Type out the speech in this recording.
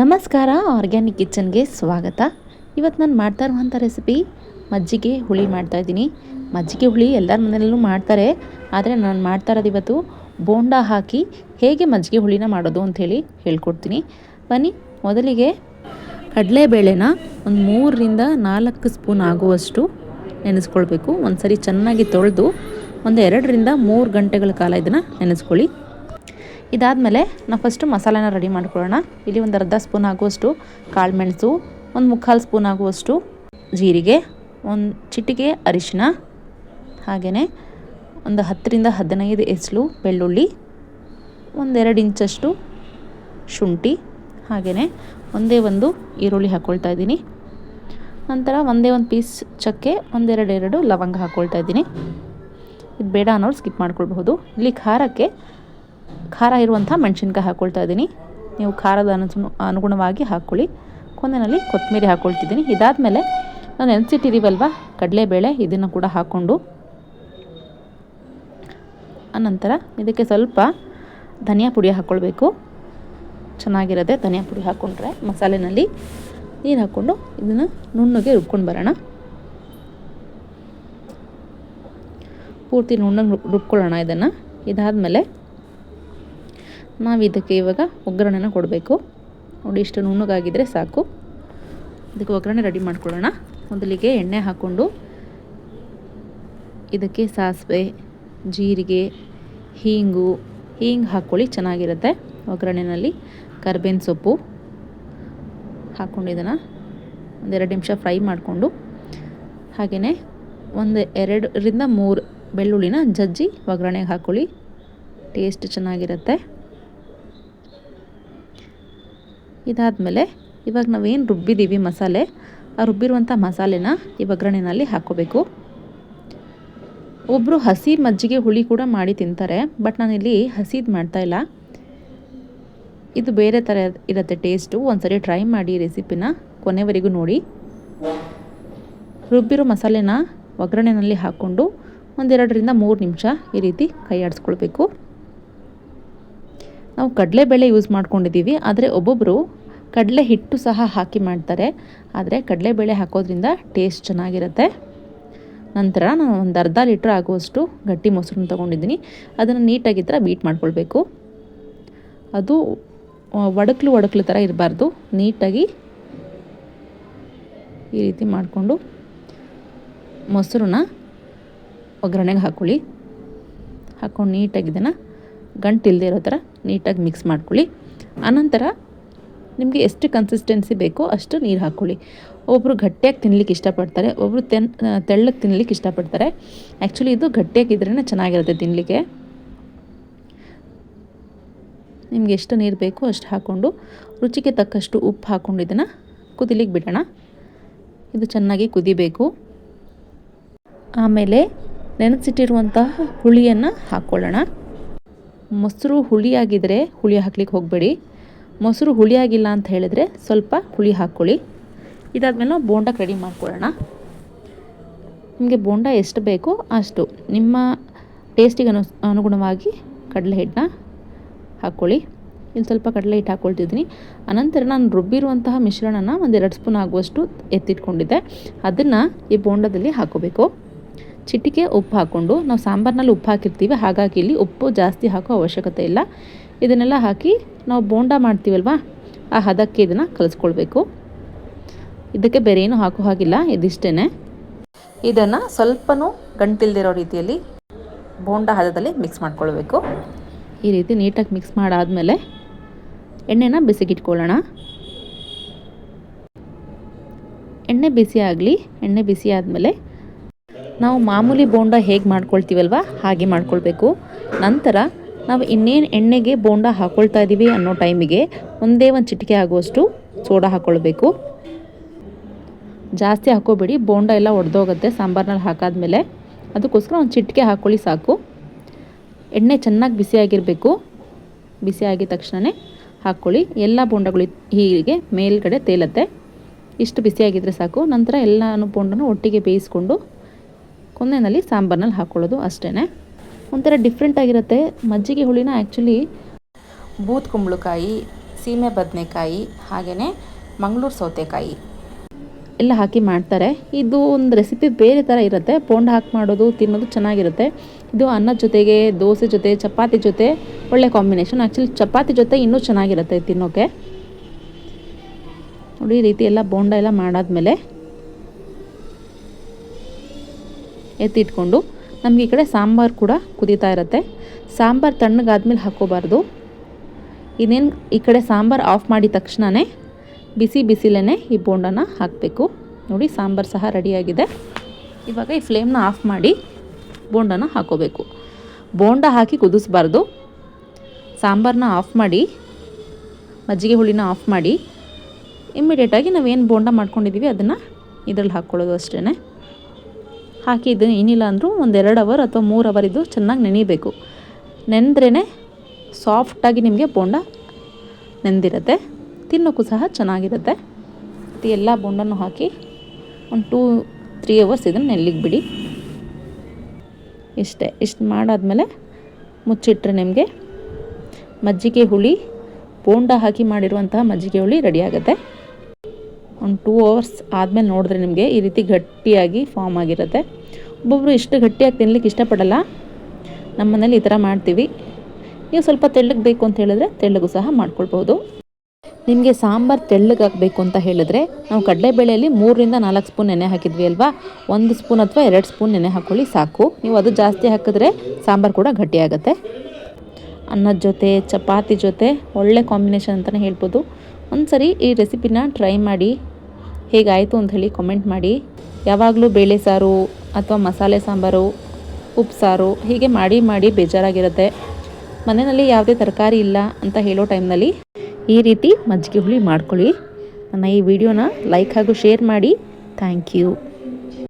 ನಮಸ್ಕಾರ, ಆರ್ಗ್ಯಾನಿಕ್ ಕಿಚನ್ಗೆ ಸ್ವಾಗತ. ಇವತ್ತು ನಾನು ಮಾಡ್ತಾ ಇರುವಂಥ ರೆಸಿಪಿ ಮಜ್ಜಿಗೆ ಹುಳಿ ಮಾಡ್ತಾಯಿದ್ದೀನಿ ಮಜ್ಜಿಗೆ ಹುಳಿ ಎಲ್ಲರ ಮನೆಯಲ್ಲೂ ಮಾಡ್ತಾರೆ. ಆದರೆ ನಾನು ಮಾಡ್ತಾ ಇರೋದು ಇವತ್ತು ಬೋಂಡ ಹಾಕಿ ಹೇಗೆ ಮಜ್ಜಿಗೆ ಹುಳಿನ ಮಾಡೋದು ಅಂಥೇಳಿ ಹೇಳ್ಕೊಡ್ತೀನಿ. ಬನ್ನಿ, ಮೊದಲಿಗೆ ಕಡಲೆಬೇಳೆನ ಒಂದು ಮೂರರಿಂದ ನಾಲ್ಕು ಸ್ಪೂನ್ ಆಗುವಷ್ಟು ನೆನೆಸ್ಕೊಳ್ಬೇಕು. ಒಂದು ಸರಿ ಚೆನ್ನಾಗಿ ತೊಳೆದು ಒಂದು ಎರಡರಿಂದ ಮೂರು ಗಂಟೆಗಳ ಕಾಲ ಇದನ್ನು ನೆನೆಸ್ಕೊಳ್ಳಿ. ಇದಾದಮೇಲೆ ನಾವು ಫಸ್ಟು ಮಸಾಲೆನ ರೆಡಿ ಮಾಡ್ಕೊಳ್ಳೋಣ. ಇಲ್ಲಿ ಒಂದು ಅರ್ಧ ಸ್ಪೂನ್ ಆಗುವಷ್ಟು ಕಾಳು ಮೆಣಸು, ಒಂದು ಮುಕ್ಕಾಲು ಸ್ಪೂನ್ ಆಗುವಷ್ಟು ಜೀರಿಗೆ, ಒಂದು ಚಿಟಿಕೆ ಅರಿಶಿನ ಹಾಗೆಯೇ ಒಂದು ಹತ್ತರಿಂದ ಹದಿನೈದು ಎಸಳು ಬೆಳ್ಳುಳ್ಳಿ ಒಂದೆರಡು ಇಂಚಷ್ಟು ಶುಂಠಿ ಹಾಗೆಯೇ ಒಂದೇ ಒಂದು ಈರುಳ್ಳಿ ಹಾಕ್ಕೊಳ್ತಾ ಇದ್ದೀನಿ. ನಂತರ ಒಂದೇ ಒಂದು ಪೀಸ್ ಚಕ್ಕೆ ಒಂದೆರಡೆರಡು ಲವಂಗ ಹಾಕ್ಕೊಳ್ತಾ ಇದ್ದೀನಿ. ಇದು ಬೇಡ ಅನ್ನೋರು ಸ್ಕಿಪ್ ಮಾಡ್ಕೊಳ್ಬಹುದು. ಇಲ್ಲಿ ಖಾರಕ್ಕೆ ಖಾರ ಇರುವಂಥ ಮೆಣಸಿನ್ಕಾಯಿ ಹಾಕ್ಕೊಳ್ತಾ ಇದ್ದೀನಿ. ನೀವು ಖಾರದ ಅನು ಅನುಗುಣವಾಗಿ ಹಾಕ್ಕೊಳ್ಳಿ. ಕೊನೆಯಲ್ಲಿ ಕೊತ್ತಂಬರಿ ಹಾಕ್ಕೊಳ್ತಿದ್ದೀನಿ ಇದಾದಮೇಲೆ ನಾವು ನೆನೆಸಿಟ್ಟಿದ್ದೀವಲ್ವ ಕಡಲೆಬೇಳೆ ಇದನ್ನು ಕೂಡ ಹಾಕ್ಕೊಂಡು. ಆನಂತರ ಇದಕ್ಕೆ ಸ್ವಲ್ಪ ಧನಿಯಾ ಪುಡಿ ಹಾಕ್ಕೊಳ್ಬೇಕು ಚೆನ್ನಾಗಿರೋದೆ ಧನಿಯಾ ಪುಡಿ ಹಾಕ್ಕೊಂಡ್ರೆ ಮಸಾಲೆನಲ್ಲಿ ನೀರು ಹಾಕ್ಕೊಂಡು ಇದನ್ನು ನುಣ್ಣಗೆ ರುಬ್ಕೊಂಡು ಬರೋಣ. ಪೂರ್ತಿ ನುಣ್ಣಗೆ ರುಬ್ಕೊಳ್ಳೋಣ ಇದನ್ನು. ಇದಾದಮೇಲೆ ನಾವು ಇದಕ್ಕೆ ಇವಾಗ ಒಗ್ಗರಣೆನ ಕೊಡಬೇಕು. ನೋಡಿ ಇಷ್ಟು ನುಣ್ಣಗಾಗಿದ್ದರೆ ಸಾಕು. ಇದಕ್ಕೆ ಒಗ್ಗರಣೆ ರೆಡಿ ಮಾಡ್ಕೊಳ್ಳೋಣ. ಮೊದಲಿಗೆ ಎಣ್ಣೆ ಹಾಕ್ಕೊಂಡು ಇದಕ್ಕೆ ಸಾಸಿವೆ, ಜೀರಿಗೆ, ಹೀಂಗು, ಹೀಂಗೆ ಹಾಕ್ಕೊಳ್ಳಿ, ಚೆನ್ನಾಗಿರುತ್ತೆ ಒಗ್ಗರಣೆನಲ್ಲಿ. ಕರ್ಬೇವಿನ ಸೊಪ್ಪು ಹಾಕ್ಕೊಂಡು ಇದನ್ನು ಒಂದೆರಡು ನಿಮಿಷ ಫ್ರೈ ಮಾಡಿಕೊಂಡು ಹಾಗೆಯೇ ಒಂದು ಎರಡರಿಂದ ಮೂರು ಬೆಳ್ಳುಳ್ಳಿನ ಜಜ್ಜಿ ಒಗ್ಗರಣೆಗೆ ಹಾಕ್ಕೊಳ್ಳಿ. ಟೇಸ್ಟ್ ಚೆನ್ನಾಗಿರುತ್ತೆ. ಇದಾದಮೇಲೆ ಇವಾಗ ನಾವೇನು ರುಬ್ಬಿದ್ದೀವಿ ಮಸಾಲೆ, ಆ ರುಬ್ಬಿರುವಂಥ ಮಸಾಲೆನ ಈ ಒಗ್ಗರಣೆನಲ್ಲಿ ಹಾಕ್ಕೋಬೇಕು. ಒಬ್ಬರು ಹಸಿ ಮಜ್ಜಿಗೆ ಹುಳಿ ಕೂಡ ಮಾಡಿ ತಿಂತಾರೆ, ಬಟ್ ನಾನಿಲ್ಲಿ ಹಸಿದು ಮಾಡ್ತಾಯಿಲ್ಲ ಇದು ಬೇರೆ ಥರ ಇರುತ್ತೆ ಟೇಸ್ಟು, ಒಂದ್ಸರಿ ಟ್ರೈ ಮಾಡಿ ರೆಸಿಪಿನ ಕೊನೆವರೆಗೂ ನೋಡಿ. ರುಬ್ಬಿರೋ ಮಸಾಲೆನ ಒಗ್ಗರಣೆನಲ್ಲಿ ಹಾಕ್ಕೊಂಡು ಒಂದೆರಡರಿಂದ ಮೂರು ನಿಮಿಷ ಈ ರೀತಿ ಕೈ ಆಡಿಸ್ಕೊಳ್ಬೇಕು ನಾವು ಕಡಲೆಬೇಳೆ ಯೂಸ್ ಮಾಡ್ಕೊಂಡಿದ್ದೀವಿ, ಆದರೆ ಒಬ್ಬೊಬ್ಬರು ಕಡಲೆ ಹಿಟ್ಟು ಸಹ ಹಾಕಿ ಮಾಡ್ತಾರೆ. ಆದರೆ ಕಡಲೆಬೇಳೆ ಹಾಕೋದ್ರಿಂದ ಟೇಸ್ಟ್ ಚೆನ್ನಾಗಿರುತ್ತೆ. ನಂತರ ನಾನು ಒಂದು ಅರ್ಧ ಲೀಟ್ರ್ ಆಗುವಷ್ಟು ಗಟ್ಟಿ ಮೊಸರನ್ನ ತೊಗೊಂಡಿದ್ದೀನಿ. ಅದನ್ನು ನೀಟಾಗಿ ಥರ ಬೀಟ್ ಮಾಡ್ಕೊಳ್ಬೇಕು. ಅದು ಒಡಕ್ಲು ಒಡಕ್ಲು ಥರ ಇರಬಾರ್ದು. ನೀಟಾಗಿ ಈ ರೀತಿ ಮಾಡಿಕೊಂಡು ಮೊಸರನ್ನ ಒಗ್ಗರಣೆಗೆ ಹಾಕ್ಕೊಳ್ಳಿ ಹಾಕ್ಕೊಂಡು ನೀಟಾಗಿ ಇದನ್ನು ಗಂಟು ಇಲ್ಲದೆ ಇರೋ ಥರ ನೀಟಾಗಿ ಮಿಕ್ಸ್ ಮಾಡ್ಕೊಳ್ಳಿ. ಆನಂತರ ನಿಮಗೆ ಎಷ್ಟು ಕನ್ಸಿಸ್ಟೆನ್ಸಿ ಬೇಕೋ ಅಷ್ಟು ನೀರು ಹಾಕ್ಕೊಳ್ಳಿ. ಒಬ್ಬರು ಗಟ್ಟಿಯಾಗಿ ತಿನ್ನಲಿಕ್ಕೆ ಇಷ್ಟಪಡ್ತಾರೆ ಒಬ್ಬರು ತೆನ್, ತೆಳ್ಳಗೆ ತಿನ್ಲಿಕ್ಕೆ ಇಷ್ಟಪಡ್ತಾರೆ. ಆ್ಯಕ್ಚುಲಿ ಇದು ಗಟ್ಟಿಯಾಗಿದ್ರೇ ಚೆನ್ನಾಗಿರುತ್ತೆ ತಿನ್ನಲಿಕ್ಕೆ ನಿಮ್ಗೆ ಎಷ್ಟು ನೀರು ಬೇಕೋ ಅಷ್ಟು ಹಾಕ್ಕೊಂಡು, ರುಚಿಗೆ ತಕ್ಕಷ್ಟು ಉಪ್ಪು ಹಾಕ್ಕೊಂಡು ಇದನ್ನು ಕುದಿಲಿಕ್ಕೆ ಬಿಡೋಣ. ಇದು ಚೆನ್ನಾಗಿ ಕುದಿಬೇಕು. ಆಮೇಲೆ ನೆನೆಸಿಟ್ಟಿರುವಂತಹ ಹುಳಿಯನ್ನು ಹಾಕ್ಕೊಳ್ಳೋಣ. ಮೊಸರು ಹುಳಿಯಾಗಿದ್ದರೆ ಹುಳಿ ಹಾಕ್ಲಿಕ್ಕೆ ಹೋಗಬೇಡಿ. ಮೊಸರು ಹುಳಿಯಾಗಿಲ್ಲ ಅಂತ ಹೇಳಿದರೆ ಸ್ವಲ್ಪ ಹುಳಿ ಹಾಕ್ಕೊಳ್ಳಿ. ಇದಾದಮೇಲೆ ನಾವು ಬೋಂಡಕ್ಕೆ ರೆಡಿ ಮಾಡ್ಕೊಳ್ಳೋಣ. ನಿಮಗೆ ಬೋಂಡ ಎಷ್ಟು ಬೇಕೋ ಅಷ್ಟು. ನಿಮ್ಮ ಟೇಸ್ಟಿಗೆ ಅನು, ಅನುಗುಣವಾಗಿ ಕಡಲೆ ಹಿಟ್ಟನ್ನ ಹಾಕ್ಕೊಳ್ಳಿ. ಇಲ್ಲಿ ಸ್ವಲ್ಪ ಕಡಲೆ ಹಿಟ್ಟು ಹಾಕ್ಕೊಳ್ತಿದ್ದೀನಿ. ಅನಂತರ ನಾನು ರುಬ್ಬಿರುವಂತಹ ಮಿಶ್ರಣನ ಒಂದೆರಡು ಸ್ಪೂನ್ ಆಗುವಷ್ಟು ಎತ್ತಿಟ್ಕೊಂಡಿದ್ದೆ. ಅದನ್ನು ಈ ಬೋಂಡದಲ್ಲಿ ಹಾಕೋಬೇಕು ಚಿಟಿಕೆ ಉಪ್ಪು ಹಾಕ್ಕೊಂಡು ನಾವು ಸಾಂಬಾರ್ನಲ್ಲಿ ಉಪ್ಪು ಹಾಕಿರ್ತೀವಿ, ಹಾಗಾಗಿ ಇಲ್ಲಿ ಉಪ್ಪು ಜಾಸ್ತಿ ಹಾಕೋ ಅವಶ್ಯಕತೆ ಇಲ್ಲ. ಇದನ್ನೆಲ್ಲ ಹಾಕಿ ನಾವು ಬೋಂಡ ಮಾಡ್ತೀವಲ್ವ, ಆ ಹದಕ್ಕೆ ಇದನ್ನು ಕಲಿಸ್ಕೊಳ್ಬೇಕು. ಇದಕ್ಕೆ ಬೇರೆ ಏನು ಹಾಕೋ ಹಾಗಿಲ್ಲ ಇದಿಷ್ಟೇ ಇದನ್ನು ಸ್ವಲ್ಪನೂ ಗಂಟಿಲ್ದಿರೋ ರೀತಿಯಲ್ಲಿ ಬೋಂಡ ಹದದಲ್ಲಿ ಮಿಕ್ಸ್ ಮಾಡ್ಕೊಳ್ಬೇಕು. ಈ ರೀತಿ ನೀಟಾಗಿ ಮಿಕ್ಸ್ ಮಾಡಾದಮೇಲೆ ಎಣ್ಣೆನ ಬಿಸಿಗಿಟ್ಕೊಳ್ಳೋಣ. ಎಣ್ಣೆ ಬಿಸಿ ಆಗಲಿ ಎಣ್ಣೆ ಬಿಸಿ ಆದಮೇಲೆ ನಾವು ಮಾಮೂಲಿ ಬೋಂಡ ಹೇಗೆ ಮಾಡ್ಕೊಳ್ತೀವಲ್ವ? ಹಾಗೆ ಮಾಡ್ಕೊಳ್ಬೇಕು. ನಂತರ ನಾವು ಇನ್ನೇನು ಎಣ್ಣೆಗೆ ಬೋಂಡ ಹಾಕ್ಕೊಳ್ತಾ ಇದ್ದೀವಿ ಅನ್ನೋ ಟೈಮಿಗೆ ಒಂದೇ ಒಂದು ಚಿಟಿಕೆ ಆಗುವಷ್ಟು ಸೋಡಾ ಹಾಕ್ಕೊಳ್ಬೇಕು ಜಾಸ್ತಿ ಹಾಕೋಬೇಡಿ, ಬೋಂಡ ಎಲ್ಲ ಒಡೆದೋಗುತ್ತೆ ಸಾಂಬಾರ್ನಲ್ಲಿ ಹಾಕಾದ್ಮೇಲೆ. ಅದಕ್ಕೋಸ್ಕರ ಒಂದು ಚಿಟಿಕೆ ಹಾಕ್ಕೊಳ್ಳಿ ಸಾಕು. ಎಣ್ಣೆ ಚೆನ್ನಾಗಿ ಬಿಸಿಯಾಗಿರಬೇಕು ಬಿಸಿಯಾಗಿದ ತಕ್ಷಣವೇ ಹಾಕ್ಕೊಳ್ಳಿ ಎಲ್ಲ ಬೋಂಡಗಳು ಹೀಗೆ ಮೇಲ್ಗಡೆ ತೇಲತ್ತೆ. ಇಷ್ಟು ಬಿಸಿಯಾಗಿದ್ದರೆ ಸಾಕು. ನಂತರ ಎಲ್ಲನೂ ಬೋಂಡನೂ ಒಟ್ಟಿಗೆ ಬೇಯಿಸ್ಕೊಂಡು ಕೊನೆಯಲ್ಲಿ ಸಾಂಬಾರ್ನಲ್ಲಿ ಹಾಕ್ಕೊಳ್ಳೋದು ಅಷ್ಟೇ ಒಂಥರ ಡಿಫ್ರೆಂಟ್ ಆಗಿರುತ್ತೆ. ಮಜ್ಜಿಗೆ ಹುಳಿನ ಆ್ಯಕ್ಚುಲಿ ಬೂತ್ ಕುಂಬಳಕಾಯಿ, ಸೀಮೆ ಬದನೆಕಾಯಿ ಹಾಗೆಯೇ ಮಂಗಳೂರು ಸೌತೆಕಾಯಿ ಎಲ್ಲ ಹಾಕಿ ಮಾಡ್ತಾರೆ. ಇದು ಒಂದು ರೆಸಿಪಿ ಬೇರೆ ಥರ ಇರುತ್ತೆ. ಪೋಂಡ ಹಾಕಿ ಮಾಡೋದು, ತಿನ್ನೋದು ಚೆನ್ನಾಗಿರುತ್ತೆ. ಇದು ಅನ್ನದ ಜೊತೆಗೆ, ದೋಸೆ ಜೊತೆ, ಚಪಾತಿ ಜೊತೆ ಒಳ್ಳೆ ಕಾಂಬಿನೇಷನ್ ಆ್ಯಕ್ಚುಲಿ ಚಪಾತಿ ಜೊತೆ ಇನ್ನೂ ಚೆನ್ನಾಗಿರುತ್ತೆ ತಿನ್ನೋಕ್ಕೆ ನೋಡಿ ಈ ರೀತಿ ಎಲ್ಲ ಬೋಂಡ ಎಲ್ಲ ಮಾಡಾದ್ಮೇಲೆ ಎತ್ತಿಟ್ಕೊಂಡು ನಮಗೆ ಈ ಕಡೆ ಸಾಂಬಾರು ಕೂಡ ಕುದೀತಾ ಇರುತ್ತೆ. ಸಾಂಬಾರು ತಣ್ಣಗಾದ್ಮೇಲೆ ಹಾಕೋಬಾರ್ದು ಇನ್ನೇನು ಈ ಕಡೆ ಸಾಂಬಾರು ಆಫ್ ಮಾಡಿದ ತಕ್ಷಣವೇ ಬಿಸಿ ಬಿಸಿಲೇ ಈ ಬೋಂಡನ ಹಾಕಬೇಕು. ನೋಡಿ ಸಾಂಬಾರು ಸಹ ರೆಡಿಯಾಗಿದೆ. ಇವಾಗ ಈ ಫ್ಲೇಮ್ನ ಆಫ್ ಮಾಡಿ ಬೋಂಡನ ಹಾಕೋಬೇಕು ಬೋಂಡ ಹಾಕಿ ಕುದಿಸ್ಬಾರ್ದು. ಸಾಂಬಾರನ್ನ ಆಫ್ ಮಾಡಿ, ಮಜ್ಜಿಗೆ ಹುಳಿನ ಆಫ್ ಮಾಡಿ, ಇಮ್ಮಿಡಿಯೇಟಾಗಿ ನಾವೇನು ಬೋಂಡ ಮಾಡ್ಕೊಂಡಿದ್ದೀವಿ ಅದನ್ನು ಇದರಲ್ಲಿ ಹಾಕ್ಕೊಳ್ಳೋದು ಅಷ್ಟೇ ಹಾಕಿ ಇದನ್ನು ಏನಿಲ್ಲ ಅಂದರೂ ಒಂದೆರಡು ಅವರ್ ಅಥವಾ ಮೂರು ಅವರ್ ಇದು ಚೆನ್ನಾಗಿ ನೆನಿಬೇಕು. ನೆನೆದ್ರೇ ಸಾಫ್ಟಾಗಿ ನಿಮಗೆ ಬೋಂಡ ನೆಂದಿರುತ್ತೆ. ತಿನ್ನೋಕ್ಕೂ ಸಹ ಚೆನ್ನಾಗಿರುತ್ತೆ. ಮತ್ತು ಎಲ್ಲ ಬೋಂಡನೂ ಹಾಕಿ ಒಂದು ಟೂ ತ್ರೀ ಅವರ್ಸ್ ಇದನ್ನು ನೆಲ್ಲಿಗೆ ಬಿಡಿ. ಇಷ್ಟೇ, ಇಷ್ಟು ಮಾಡಾದಮೇಲೆ ಮುಚ್ಚಿಟ್ರೆ ನಿಮಗೆ ಮಜ್ಜಿಗೆ ಹುಳಿ, ಬೋಂಡ ಹಾಕಿ ಮಾಡಿರುವಂತಹ ಮಜ್ಜಿಗೆ ಹುಳಿ ರೆಡಿ ಆಗುತ್ತೆ. ಒಂದು ಟೂ ಅವರ್ಸ್ ಆದಮೇಲೆ ನೋಡಿದ್ರೆ ನಿಮಗೆ ಈ ರೀತಿ ಗಟ್ಟಿಯಾಗಿ ಫಾರ್ಮ್ ಆಗಿರುತ್ತೆ. ಒಬ್ಬೊಬ್ಬರು ಇಷ್ಟು ಗಟ್ಟಿಯಾಗಿ ತಿನ್ಲಿಕ್ಕೆ ಇಷ್ಟಪಡಲ್ಲ. ನಮ್ಮ ಮನೇಲಿ ಈ ಥರ ಮಾಡ್ತೀವಿ. ನೀವು ಸ್ವಲ್ಪ ತೆಳ್ಳಗೆ ಬೇಕು ಅಂತ ಹೇಳಿದ್ರೆ ತೆಳ್ಳಗು ಸಹ ಮಾಡ್ಕೊಳ್ಬೋದು. ನಿಮಗೆ ಸಾಂಬಾರು ತೆಳ್ಳಗಾಗಬೇಕು ಅಂತ ಹೇಳಿದ್ರೆ ನಾವು ಕಡಲೆಬೇಳೆಯಲ್ಲಿ ಮೂರರಿಂದ ನಾಲ್ಕು ಸ್ಪೂನ್ ನೆನೆ ಹಾಕಿದ್ವಿ ಅಲ್ವಾ? ಒಂದು ಸ್ಪೂನ್ ಅಥವಾ ಎರಡು ಸ್ಪೂನ್ ನೆನೆ ಹಾಕ್ಕೊಳ್ಳಿ ಸಾಕು. ನೀವು ಅದು ಜಾಸ್ತಿ ಹಾಕಿದ್ರೆ ಸಾಂಬಾರು ಕೂಡ ಗಟ್ಟಿಯಾಗುತ್ತೆ. ಅನ್ನದ ಜೊತೆ, ಚಪಾತಿ ಜೊತೆ ಒಳ್ಳೆ ಕಾಂಬಿನೇಷನ್ ಅಂತಲೇ ಹೇಳ್ಬೋದು. ಒಂದು ಸರಿ ಈ ರೆಸಿಪಿನ ಟ್ರೈ ಮಾಡಿ ಹೇಗಾಯಿತು ಅಂತ ಹೇಳಿ ಕಾಮೆಂಟ್ ಮಾಡಿ. ಯಾವಾಗಲೂ ಬೇಳೆ ಸಾರು ಅಥವಾ ಮಸಾಲೆ ಸಾಂಬಾರು ಉಪ್ಸಾರು ಹೀಗೆ ಮಾಡಿ ಮಾಡಿ ಬೇಜಾರಾಗಿರುತ್ತೆ. ಮನೆಯಲ್ಲಿ ಯಾವುದೇ ತರಕಾರಿ ಇಲ್ಲ ಅಂತ ಹೇಳೋ ಟೈಮ್ನಲ್ಲಿ ಈ ರೀತಿ ಮಜ್ಜಿಗೆ ಹುಳಿ ಮಾಡ್ಕೊಳ್ಳಿ. ನನ್ನ ಈ ವಿಡಿಯೋನ ಲೈಕ್ ಹಾಗೂ ಶೇರ್ ಮಾಡಿ. Thank you